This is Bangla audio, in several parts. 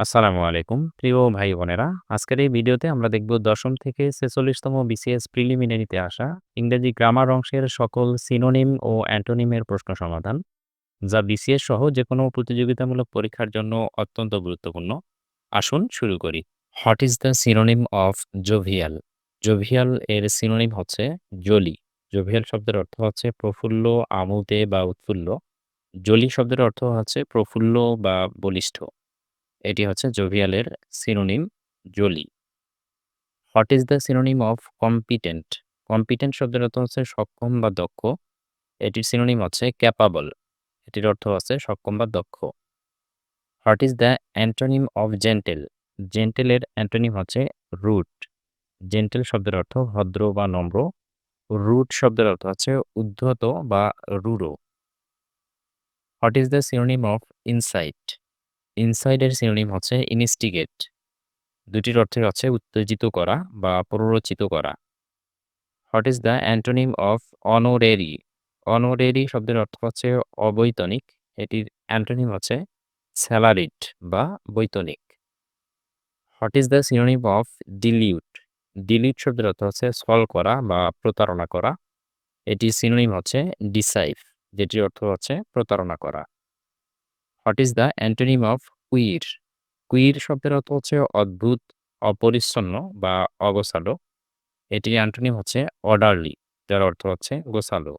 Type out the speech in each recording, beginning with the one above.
আসসালামু আলাইকুম। প্রিয় ভাই বোনেরা, আজকের এই ভিডিওতে আমরা দেখব দশম থেকে ছেচল্লিশতম বিসিএস প্রিলিমিনারিতে আসা ইংরেজি গ্রামার অংশের সকল সিনোনিম ও অ্যান্টোনিমের প্রশ্ন সমাধান, যা বিসিএস সহ যে কোনো প্রতিযোগিতামূলক পরীক্ষার জন্য অত্যন্ত গুরুত্বপূর্ণ। আসুন শুরু করি। What is the synonym of jovial jovial এর সিনোনিম হচ্ছে জলি। জোভিয়াল শব্দের অর্থ হচ্ছে প্রফুল্ল আমোদে বা উৎফুল্ল। জলি শব্দের অর্থ হচ্ছে প্রফুল্ল বা বলিষ্ঠ। এটি হচ্ছে জোভিয়ালের synonym jolly. What is the synonym of competent competent শব্দের অর্থ হচ্ছে সক্ষম বা দক্ষ। এটির সিনোনিম হচ্ছে ক্যাপাবল এটির অর্থ হচ্ছে সক্ষম বা দক্ষ। What is the antonym of gentle জেন্টেলের antonym হচ্ছে রুট জেন্টেল শব্দের অর্থ ভদ্র বা নম্র। রুট শব্দের অর্থ হচ্ছে উদ্ধত বা rude what is the synonym of incite ইনসাইডের synonym হচ্ছে ইনস্টিগেট। দুটির অর্থে হচ্ছে উত্তেজিত করা বা প্ররোচিত করা। What is the antonym of honorary honorary শব্দের অর্থ হচ্ছে অবৈতনিক। এটির অ্যান্টোনিম হচ্ছে স্যালারিড বা বৈতনিক। What is the synonym of delude delude শব্দের অর্থ হচ্ছে সল করা বা প্রতারণা করা। এটির সিনোনিম হচ্ছে ডিসাইভ যেটির অর্থ হচ্ছে প্রতারণা করা। What is the antonym of queer queer শব্দের অর্থ হচ্ছে অদ্ভুত, অপরিচ্ছন্ন বা অগোছালো। এটির অ্যান্টোনিম হচ্ছে অর্ডারলি যার অর্থ হচ্ছে গোছালো।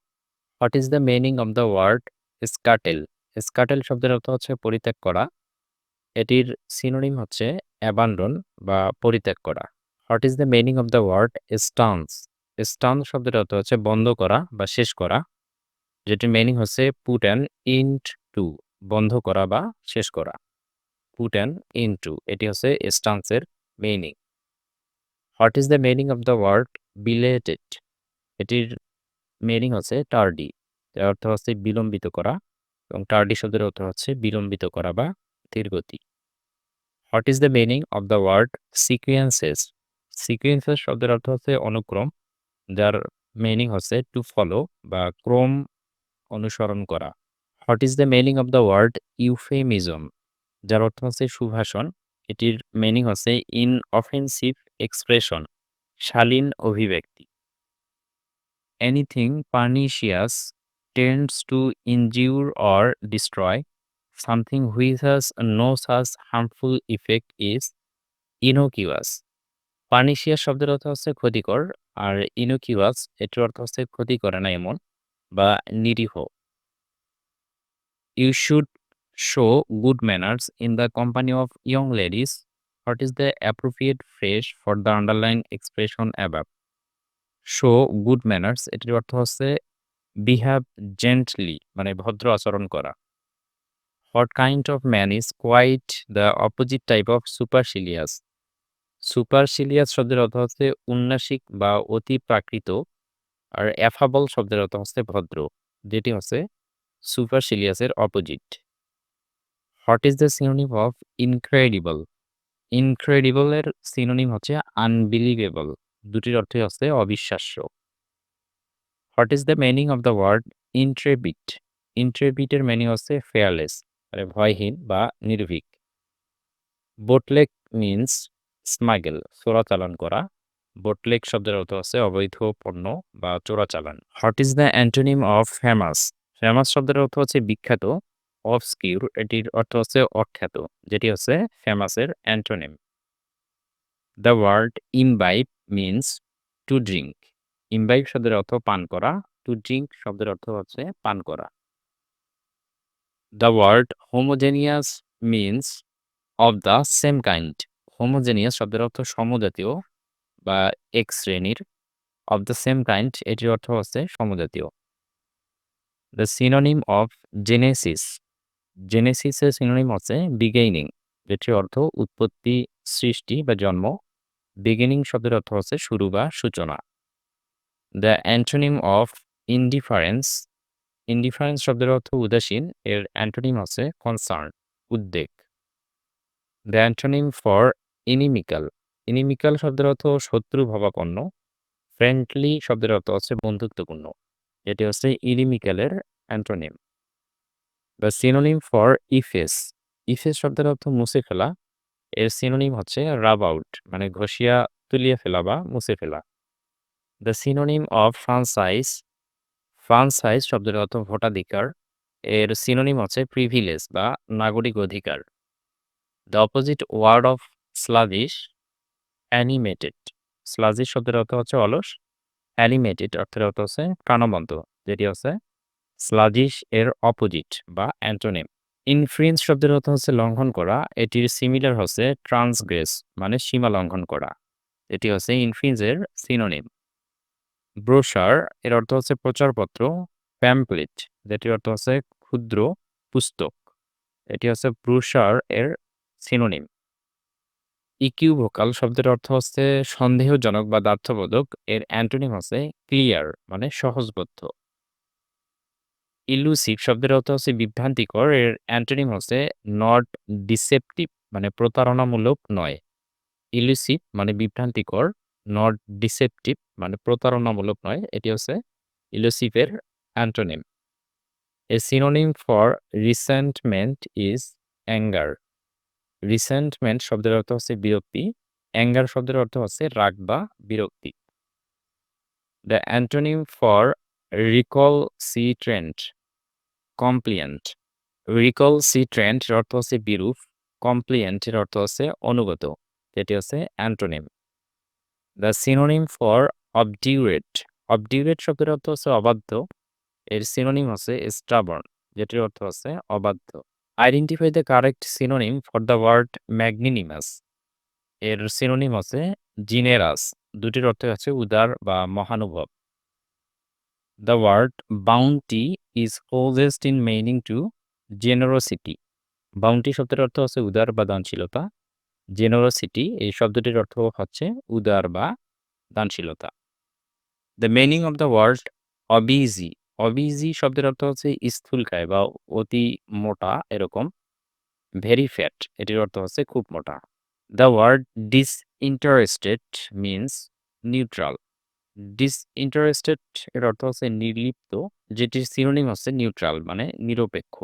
What is the meaning of the word scuttle scuttle শব্দের অর্থ হচ্ছে পরিত্যাগ করা। এটির সিনোনিম হচ্ছে অ্যাবান্ডন বা পরিত্যাগ করা। What is the meaning of the word stance stance শব্দের অর্থ হচ্ছে বন্ধ করা বা শেষ করা, যেটির মিনিং হচ্ছে পুট অ্যান ইন্ট টু বন্ধ করা বা শেষ করা। পুট অ্যান ইনটু এটি হচ্ছে স্টান্সের meaning what is the meaning of the word belated এটির মিনিং হচ্ছে টার্ডি যার অর্থ হচ্ছে বিলম্বিত করা এবং টার্ডি শব্দের অর্থ হচ্ছে বিলম্বিত করা বা ধীরগতি what is the meaning of the word sequences sequences শব্দের অর্থ হচ্ছে অনুক্রম, যার মিনিং হচ্ছে টু ফলো বা ক্রম অনুসরণ করা। What is the meaning of the word euphemism যার অর্থ হচ্ছে সুভাষণ। এটির মিনিং হচ্ছে ইন অফেন্সিভ এক্সপ্রেশন শালীন অভিব্যক্তি। Anything pernicious tends to injure or destroy something which has no such harmful effect is innocuous pernicious শব্দের অর্থ হচ্ছে ক্ষতিকর, আর ইনোকিউয়াস এটির অর্থ হচ্ছে ক্ষতি করে না এমন, বা নিরীহ। You should show good manners in the company of young ladies what is the appropriate phrase for the underline expression above show good manners এটির অর্থ হচ্ছে বিহেভ জেন্টলি মানে ভদ্র আচরণ করা। What kind of man is quite the opposite type of supercilious supercilious শব্দের অর্থ হচ্ছে, উন্নাসিক বা অতি প্রাকৃত, আর অ্যাফাবল শব্দের অর্থ হচ্ছে, ভদ্র, যেটি হচ্ছে সুপারসিলিয়াসের opposite what is the synonym of incredible ইনক্রেডিবলের synonym হচ্ছে আনবিলিভেবল দুটির অর্থই হচ্ছে অবিশ্বাস্য। What is the meaning of the word intrepid ইন্ট্রেবিটের meaning হচ্ছে ফেয়ারলেস মানে ভয়হীন বা নির্ভীক। বোটলেক মিন্স স্মাগেল চোরাচালান করা। বোটলেক শব্দের অর্থ হচ্ছে অবৈধ পণ্য বা চোরাচালান what is the antonym of famous famous শব্দের অর্থ হচ্ছে বিখ্যাত, অবস্কিউর, এটির অর্থ হচ্ছে অখ্যাত, যেটি হচ্ছে ফেমাসের antonym. The word imbibe means to drink imbibe শব্দের অর্থ পান করা টু ড্রিঙ্ক শব্দের অর্থ হচ্ছে পান করা। The word homogeneous means of the same kind homogeneous শব্দের অর্থ সমজাতীয় বা এক শ্রেণির। অফ দ্য সেম কাইন্ড এটির অর্থ হচ্ছে সমজাতীয়। দ্য সিনোনিম অফ জেনেসিস জেনেসিসের সিনোনিম হচ্ছে বিগেইনিং যেটির অর্থ উৎপত্তি, সৃষ্টি বা জন্ম। বিগিনিং শব্দের অর্থ হচ্ছে শুরু বা সূচনা। The antonym of indifference indifference শব্দের অর্থ উদাসীন, এর অ্যান্টোনিম হচ্ছে কনসার্ন উদ্বেগ। The antonym for inimical inimical শব্দের অর্থ শত্রু, ভাবাপন্ন। ফ্রেন্ডলি শব্দের অর্থ হচ্ছে বন্ধুত্বপূর্ণ। এটি হচ্ছে ইরিমিক্যালের antonym. The synonym for efface efface শব্দের অর্থ মুছে ফেলা। এর সিনোনিম হচ্ছে রাব আউট মানে ঘষিয়া তুলিয়ে ফেলা বা মুছে ফেলা। The synonym of franchise franchise শব্দের অর্থ ভোটাধিকার। এর সিনোনিম হচ্ছে প্রিভিলেজ বা নাগরিক অধিকার। The opposite word of sluggish animated sluggish শব্দের অর্থ হচ্ছে অলস। অ্যানিমেটেড অর্থের অর্থ হচ্ছে প্রাণবন্ত, যেটি হচ্ছে স্লাজিশ এর অপোজিট বা অ্যান্টোনিম ইনফ্লুয়েন্স শব্দের অর্থ হচ্ছে লঙ্ঘন করা, এটির সিমিলার হচ্ছে ট্রান্সগ্রেস মানে সীমা লঙ্ঘন করা। এটি হচ্ছে ইনফ্লুয়েন্সের সিনোনিম ব্রোশার এর অর্থ হচ্ছে প্রচারপত্র প্যাম্পলেট যেটির অর্থ হচ্ছে ক্ষুদ্র পুস্তক। এটি হচ্ছে ব্রোশার এর সিনোনিম ইকিউভোকাল শব্দের অর্থ হচ্ছে সন্দেহজনক বা দ্ব্যর্থবোধক এর অ্যান্টোনিম হচ্ছে ক্লিয়ার মানে সহজবোধ্য। ইলুসিভ শব্দের অর্থ হচ্ছে বিভ্রান্তিকর। এর অ্যান্টোনিম হচ্ছে নট ডিসেপটিভ মানে প্রতারণামূলক নয়। ইলুসিভ মানে বিভ্রান্তিকর। নট ডিসেপটিভ মানে প্রতারণামূলক নয়। এটি হচ্ছে ইলুসিভের antonym. A synonym for resentment is anger resentment শব্দের অর্থ হচ্ছে বিরক্তি, অ্যাঙ্গার শব্দের অর্থ হচ্ছে রাগ বা বিরক্তি। The antonym for recalcitrant compliant recalcitrant অর্থ হচ্ছে বিরূপ কমপ্লিয়েন্ট এর অর্থ হচ্ছে অনুগত, যেটি হচ্ছে antonym the synonym for obdurate obdurate শব্দের অর্থ হচ্ছে অবাধ্য, এর সিনোনিম হচ্ছে স্টাবর্ন যেটির অর্থ হচ্ছে অবাধ্য। Identify the correct synonym for the word magnanimous এর সিনোনিম হচ্ছে জিনেরাস। দুটির অর্থ হচ্ছে উদার বা মহানুভব। The word bounty is closest in meaning to generosity bounty শব্দের অর্থ হচ্ছে উদার বা দানশীলতা। জেনারোসিটি এই শব্দটির অর্থ হচ্ছে উদার বা দানশীলতা। The meaning of the word obese obese শব্দের অর্থ হচ্ছে স্থূলকায় বা অতি মোটা এরকম। ভেরি ফ্যাট এটির অর্থ হচ্ছে খুব মোটা। The word disinterested means neutral disinterested এর অর্থ হচ্ছে নির্লিপ্ত যেটির সিনোনিম হচ্ছে নিউট্রাল মানে নিরপেক্ষ।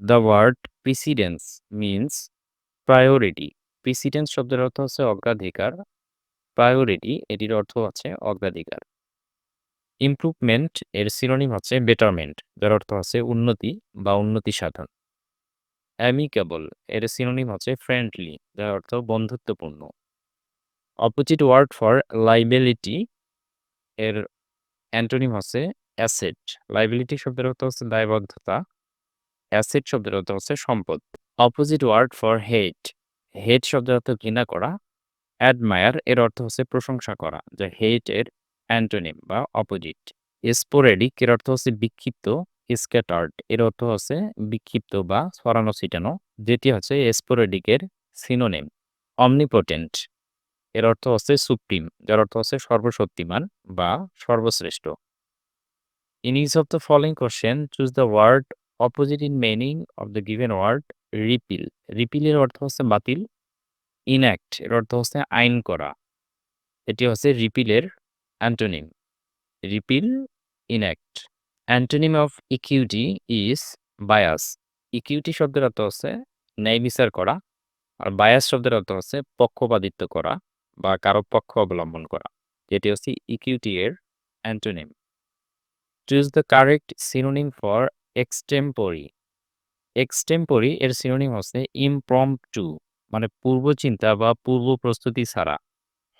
The word precedence means priority precedence শব্দের অর্থ হচ্ছে অগ্রাধিকার। প্রায়োরিটি এটির অর্থ হচ্ছে অগ্রাধিকার। ইমপ্রুভমেন্ট এর সিনোনিম হচ্ছে বেটারমেন্ট যার অর্থ হচ্ছে উন্নতি বা উন্নতি সাধন। অ্যামিকেবল এর সিনোনিম হচ্ছে ফ্রেন্ডলি যার অর্থ বন্ধুত্বপূর্ণ। অপোজিট ওয়ার্ড ফর লাইবিলিটি এর অ্যান্টোনিম হচ্ছে অ্যাসেট লাইবিলিটি শব্দের অর্থ হচ্ছে দায়বদ্ধতা অ্যাসেট শব্দের অর্থ হচ্ছে সম্পদ। Opposite word for hate hate শব্দের অর্থ ঘৃণা করা অ্যাডমায়ার এর অর্থ হচ্ছে প্রশংসা করা, যা হেট এর অ্যান্টোনিম বা অপোজিট। স্পোরেডিক এর অর্থ হচ্ছে বিক্ষিপ্ত স্ক্যাটার্ড এর অর্থ হচ্ছে বিক্ষিপ্ত বা ছড়ানো, ছিটানো, যেটি হচ্ছে স্পোরেডিকের সিনোনিম অমনিপোটেন্ট এর অর্থ হচ্ছে সুপ্রিম যার অর্থ হচ্ছে সর্বশক্তিমান বা সর্বশ্রেষ্ঠ। In each of the following question choose the word opposite in meaning of the given word repeal রিপিলের অর্থ হচ্ছে বাতিল ইনঅ্যাক্ট এর অর্থ হচ্ছে আইন করা। এটি হচ্ছে রিপিলের antonym repeal enact antonym of equity is bias equity শব্দের অর্থ হচ্ছে ন্যায় বিচার করা, আর বায়াস শব্দের অর্থ হচ্ছে পক্ষপাতিত্ব করা বা কারও পক্ষ অবলম্বন করা। যেটি হচ্ছে ইকিউটি এর antonym choose the correct synonym for extempore extempore এর সিনোনিম হচ্ছে টু মানে পূর্ব চিন্তা বা পূর্ব প্রস্তুতি ছাড়া।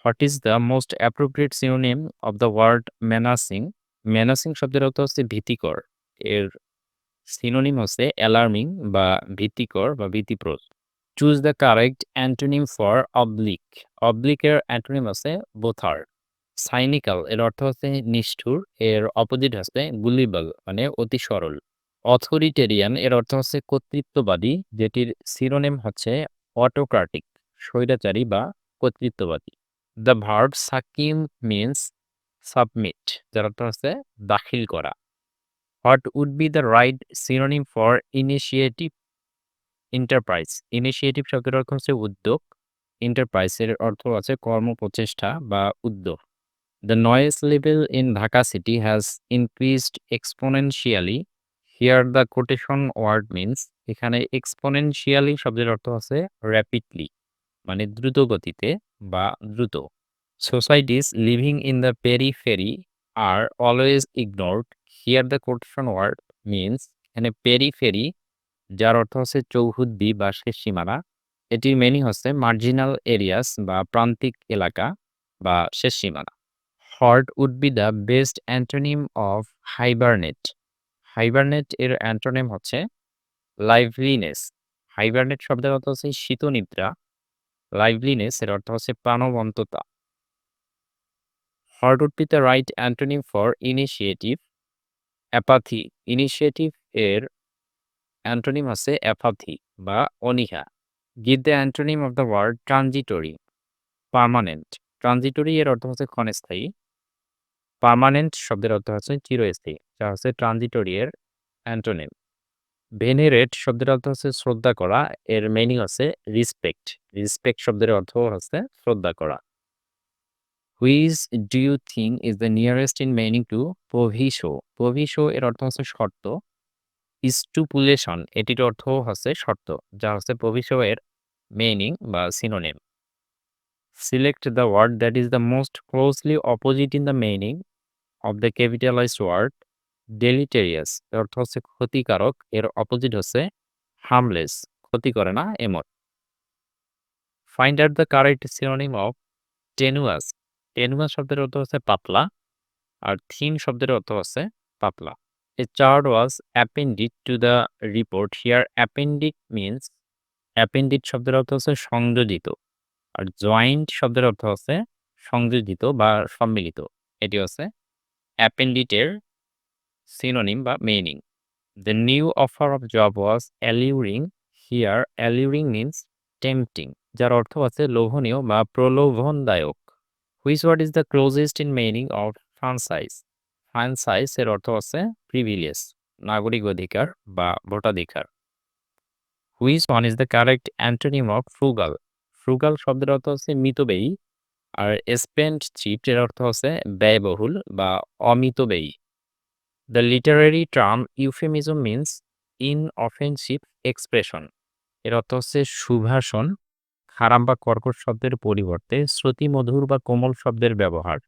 What is the most appropriate synonym of the word menacing menacing শব্দের অর্থ হচ্ছে ভীতিকর। এর সিনোনিম হচ্ছে অ্যালার্মিং বা ভীতিকর বা ভীতিপ্রদ। Choose the correct antonym for oblique অবলিকের antonym আছে বোথার। সাইনিক্যাল এর অর্থ হচ্ছে নিষ্ঠুর। এর অপোজিট হচ্ছে গুলিবল মানে অতি সরল। অথরিটেরিয়ান এর অর্থ হচ্ছে কর্তৃত্ববাদী, যেটির সিরোনেম হচ্ছে অটোক্রাটিক স্বৈরাচারী বা কর্তৃত্ববাদী। The verb succumb means submit যার অর্থ হচ্ছে দাখিল করা what would be the right synonym for initiative enterprise initiative শব্দের অর্থ হচ্ছে উদ্যোগ। এন্টারপ্রাইজের অর্থ আছে কর্ম প্রচেষ্টা বা উদ্যোগ। The noise level in Dhaka city has increased exponentially here the quotation word means এখানে এক্সপোনেনশিয়ালি শব্দের অর্থ আছে র্যাপিডলি মানে দ্রুত গতিতে বা দ্রুত। Societies living in the periphery are always ignored here the quotation word means এখানে পেরি ফেরি যার অর্থ হচ্ছে চৌহুদ্দি বা শেষ সীমানা। এটির মিনিং হচ্ছে মার্জিনাল এরিয়াস বা প্রান্তিক এলাকা বা শেষ সীমানা। What would be the best antonym of hibernate hibernate এর অ্যান্টোনিম হচ্ছে লাইভলিনেস হাইবারনেট শব্দের অর্থ হচ্ছে শীতনিদ্রা। লাইভলিনেস এর অর্থ হচ্ছে প্রাণবন্ততা। What would be the right antonym for initiative apathy initiative এর অ্যান্টোনিম হচ্ছে অ্যাপাথি বা অনীহা। Give the antonym of the word transitory permanent transitory এর অর্থ হচ্ছে ক্ষণস্থায়ী। পার্মানেন্ট শব্দের অর্থ হচ্ছে চিরস্থায়ী, যা হচ্ছে ট্রানজিটরি এর অ্যান্টোনিম ভেনেরেট শব্দের অর্থ হচ্ছে শ্রদ্ধা করা, এর মিনিং হচ্ছে রিসপেক্ট রিসপেক্ট শব্দের অর্থ হচ্ছে শ্রদ্ধা করা। Which do you think is the nearest in meaning to proviso proviso এর অর্থ হচ্ছে শর্ত। স্টুপুলেশন এটির অর্থ হচ্ছে শর্ত, যা হচ্ছে প্রভিশো এর মিনিং বা synonym select the word that is the most closely opposite in the meaning of the capitalized word deleterious এর অর্থ হচ্ছে ক্ষতিকারক, এর অপোজিট হচ্ছে হার্মলেস ক্ষতি করে না এমন। Find out the correct synonym of tenuous tenuous শব্দের অর্থ হচ্ছে পাতলা, আর থিন শব্দের অর্থ হচ্ছে পাতলা। A chart was appended to the report here appended means appended শব্দের অর্থ হচ্ছে সংযোজিত, আর জয়েন্ট শব্দের অর্থ হচ্ছে সংযোজিত বা সম্মিলিত। এটি হচ্ছে অ্যাপেন্ডিটের synonym বা meaning. The new offer of job was alluring. Here, alluring means tempting, যার অর্থ আছে লোভনীয় বা প্রলোভনদায়ক। Which word is the closest in meaning of franchise franchise এর অর্থ হচ্ছে প্রিভিলিয়াস নাগরিক অধিকার বা ভোটাধিকার। Which one is the correct antonym of frugal frugal শব্দের অর্থ হচ্ছে মিতব্যয়ী। আর স্পেন্ড চিট এর অর্থ হচ্ছে ব্যয়বহুল বা অমিতব্যয়ী। The literary term euphemism means inoffensive expression. এর অর্থ হচ্ছে সুভাষণ, খারাপ বা কর্কট শব্দের পরিবর্তে শ্রুতিমধুর বা কোমল শব্দের ব্যবহার।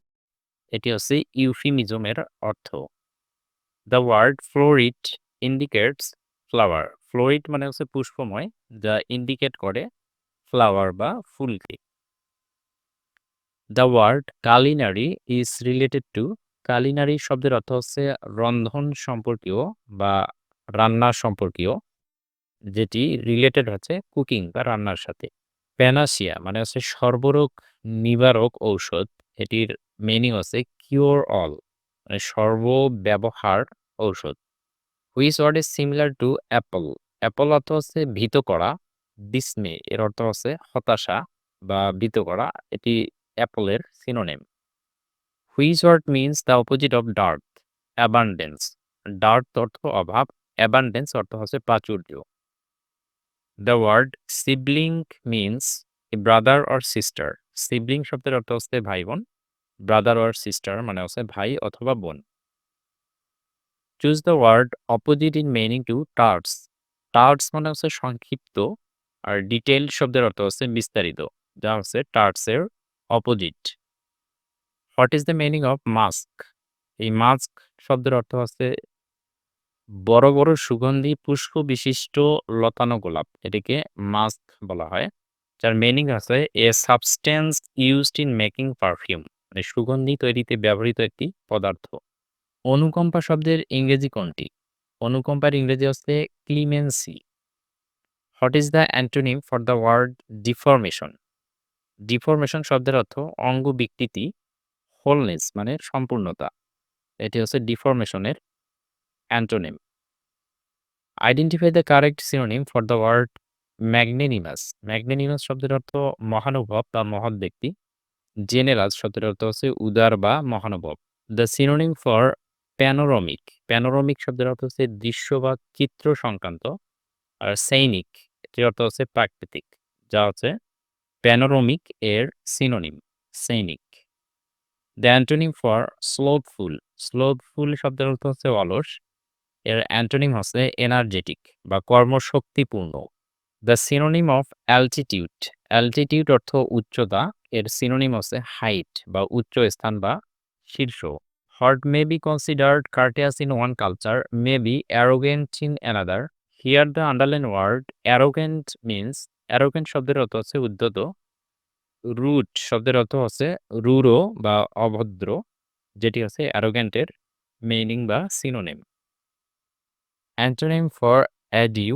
এটি হচ্ছে ইউফিমিজমের অর্থ। The word florid indicates flower florid মানে হচ্ছে পুষ্পময়, যা ইন্ডিকেট করে ফ্লাওয়ার বা ফুলকে। The word culinary is related to culinary শব্দের অর্থ হচ্ছে রন্ধন সম্পর্কীয় বা রান্না সম্পর্কীয়, যেটি রিলেটেড হচ্ছে কুকিং বা রান্নার সাথে। প্যানাসিয়া মানে হচ্ছে সর্বরোগ নিবারক ঔষধ, এটির মিনিং হচ্ছে কিওর অল মানে সর্বব্যবহার ঔষধ। Which word is similar to appal appal অর্থ হচ্ছে ভীত করা ডিসমে এর অর্থ হচ্ছে হতাশা বা ভীত করা, এটি অ্যাপলের synonym which word means the opposite of dearth abundance dearth অর্থ অভাব অ্যাবান্ডেন্স অর্থ হচ্ছে প্রাচুর্য। The word sibling means brother or sister sibling শব্দের অর্থ হচ্ছে ভাই বোন ব্রাদার অর সিস্টার মানে হচ্ছে ভাই অথবা বোন। Choose the word opposite in meaning to terse terse মানে হচ্ছে সংক্ষিপ্ত, আর ডিটেল শব্দের অর্থ হচ্ছে বিস্তারিত, যা হচ্ছে টার্টসের opposite what is the meaning of musk এই মাস্ক শব্দের অর্থ হচ্ছে বড় বড় সুগন্ধি, পুষ্প বিশিষ্ট লতানো গোলাপ। এটিকে মাস্ক বলা হয়। যার মিনিং আছে a substance used in making perfume মানে সুগন্ধি তৈরিতে ব্যবহৃত একটি পদার্থ। অনুকম্পা শব্দের ইংরেজি কোনটি? অনুকম্পার ইংরেজি হচ্ছে clemency what is the antonym for the word deformation deformation শব্দের অর্থ অঙ্গ বিকৃতি। হোলনেস মানে সম্পূর্ণতা। এটি হচ্ছে ডিফরমেশনের antonym identify the correct synonym for the word magnanimous magnanimous শব্দের অর্থ মহানুভব বা মহৎ ব্যক্তি। জেনেরাস শব্দের অর্থ হচ্ছে উদার বা মহানুভব। The synonym for panoramic panoramic শব্দের অর্থ হচ্ছে দৃশ্য বা চিত্র সংক্রান্ত। আর সৈনিক এটির অর্থ হচ্ছে প্রাকৃতিক, যা হচ্ছে প্যানোরমিক এর synonym scenic the antonym for slothful slothful শব্দের অর্থ হচ্ছে অলস। এর অ্যান্টোনিম হচ্ছে এনার্জেটিক বা কর্মশক্তিপূর্ণ। The synonym of altitude altitude অর্থ উচ্চতা, এর সিনোনিম হচ্ছে হাইট বা উচ্চ স্থান বা শীর্ষ। What may be considered courteous in one culture may be arrogant in another here the underline word arrogant means arrogant শব্দের অর্থ হচ্ছে উদ্যত রুট শব্দের অর্থ হচ্ছে রুরো বা অভদ্র, যেটি হচ্ছে অ্যারোগ্যান্টের মিনিং বা synonym antonym for adieu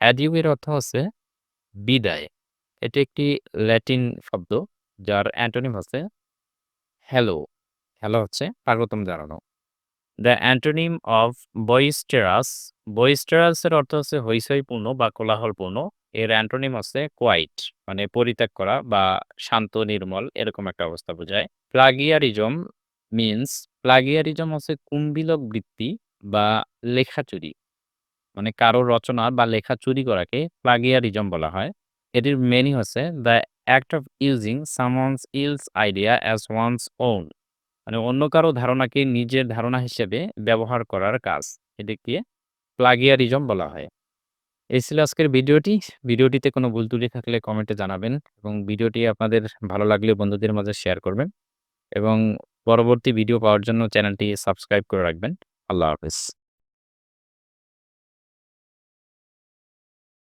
adieu এর অর্থ হচ্ছে বিদায়। এটি একটি ল্যাটিন শব্দ, যার অ্যান্টোনিম হচ্ছে হ্যালো হ্যালো হচ্ছে স্বাগতম জানানো। দ্য অ্যান্টোনিম অফ বয়েস্টেরাস বয়েস্টেরাসের অর্থ হচ্ছে হৈসইপূর্ণ বা কোলাহলপূর্ণ। এর অ্যান্টোনিম হচ্ছে কোয়াইট মানে পরিত্যাগ করা বা শান্ত নির্মল, এরকম একটা অবস্থা বোঝায়। প্লাগিয়ারিজম মিন্স প্লাগিয়ারিজম হচ্ছে কুম্ভিলক বৃত্তি বা লেখা চুরি। মানে কারও রচনা বা লেখা চুরি করাকে প্লাগিয়ারিজম বলা হয়। এটির মেনি হচ্ছে the act of using someone's else idea as one's own মানে অন্য কারও ধারণাকে নিজের ধারণা হিসেবে ব্যবহার করার কাজ। এটিকে প্লাগিয়ারিজম বলা হয়। এই ছিল আজকের ভিডিওটি। ভিডিওটিতে কোনো ভুল ত্রুটি থাকলে কমেন্টে জানাবেন এবং ভিডিওটি আপনাদের ভালো লাগলে বন্ধুদের মাঝে শেয়ার করবেন এবং পরবর্তী ভিডিও পাওয়ার জন্য চ্যানেলটি সাবস্ক্রাইব করে রাখবেন। আল্লাহ হাফেজ।